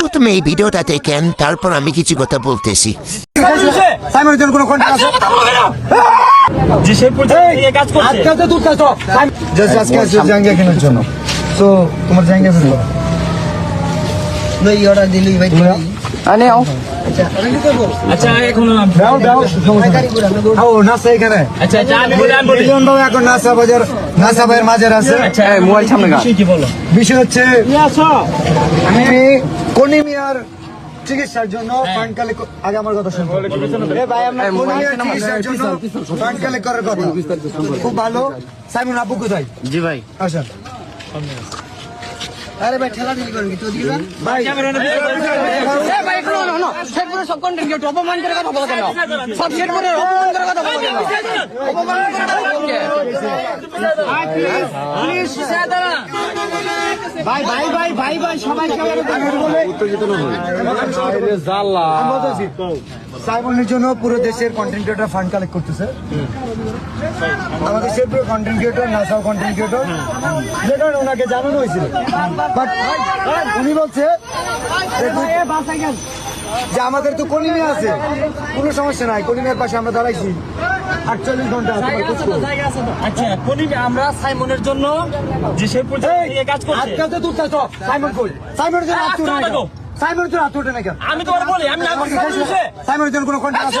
প্রথমে এই ভিডিওটা দেখেন তারপর আমি কিছু কথা বলতেছি। তোমার অর্ডার দিলি ভাই আনে আও। আচ্ছা। এখন বিষয় হচ্ছে আমি কোনি চিকিৎসার জন্য ফান্ড কালেক্ট আগে আমার কথা শুনুন ভাই আমরা চিকিৎসার জন্য ফান্ড কালেক্ট করার কথা। খুব ভালো। সাইমন আপু কোথায়? জি ভাই। আসেন। আরে ভাই ঠেলা ঠেলি করেন কি? তো দিবা ভাই। ভাই একটু না না শেরপুরের সব কন্টেন্ট কেউ অপমান করে কথা বলতে না সব শেরপুরের অপমান করে কথা বলতে না অপমান করে কথা বলতে সাইমনের জন্য পুরো দেশের কন্টেন্ট ক্রিয়েটর ফান্ড কালেক্ট করতেছে। আমাদের শেরপুরের কন্টেন্ট ক্রিয়েটর নাসাও কন্টেন্ট ক্রিয়েটর যে কারণে ওনাকে জানানো হয়েছিল। বাট উনি বলছে যে আমাদের তো কলিমে আছে, কোনো সমস্যা নাই, কলিমের পাশে আমরা দাঁড়াইছি। আটচল্লিশ ঘণ্টা। আচ্ছা কোনি আমরা সাইমনের জন্য যে নিয়ে কাজ করছে আজকাল তো কাজ সাইমন কই সাইমনের জন্য তো। সাইমনের জন্য হাত না কেন আমি তোমার বলি আমি না সাইমনের জন্য কোনো কন্ট্যাক্ট আছে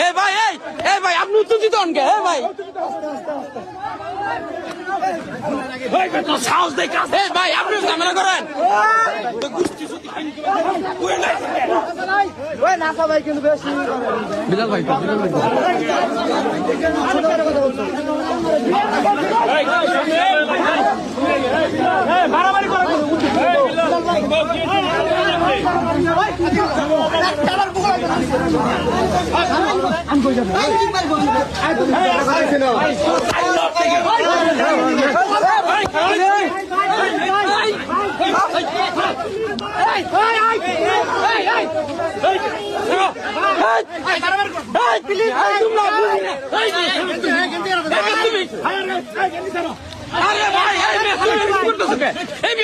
এ ভাই এই এই ভাই আপনি উত্তেজিত হন কে? ভাই। সাহস দেখ এ ভাই আপনি ঝামেলা করেন। আরে ভাই তুমি কে? এই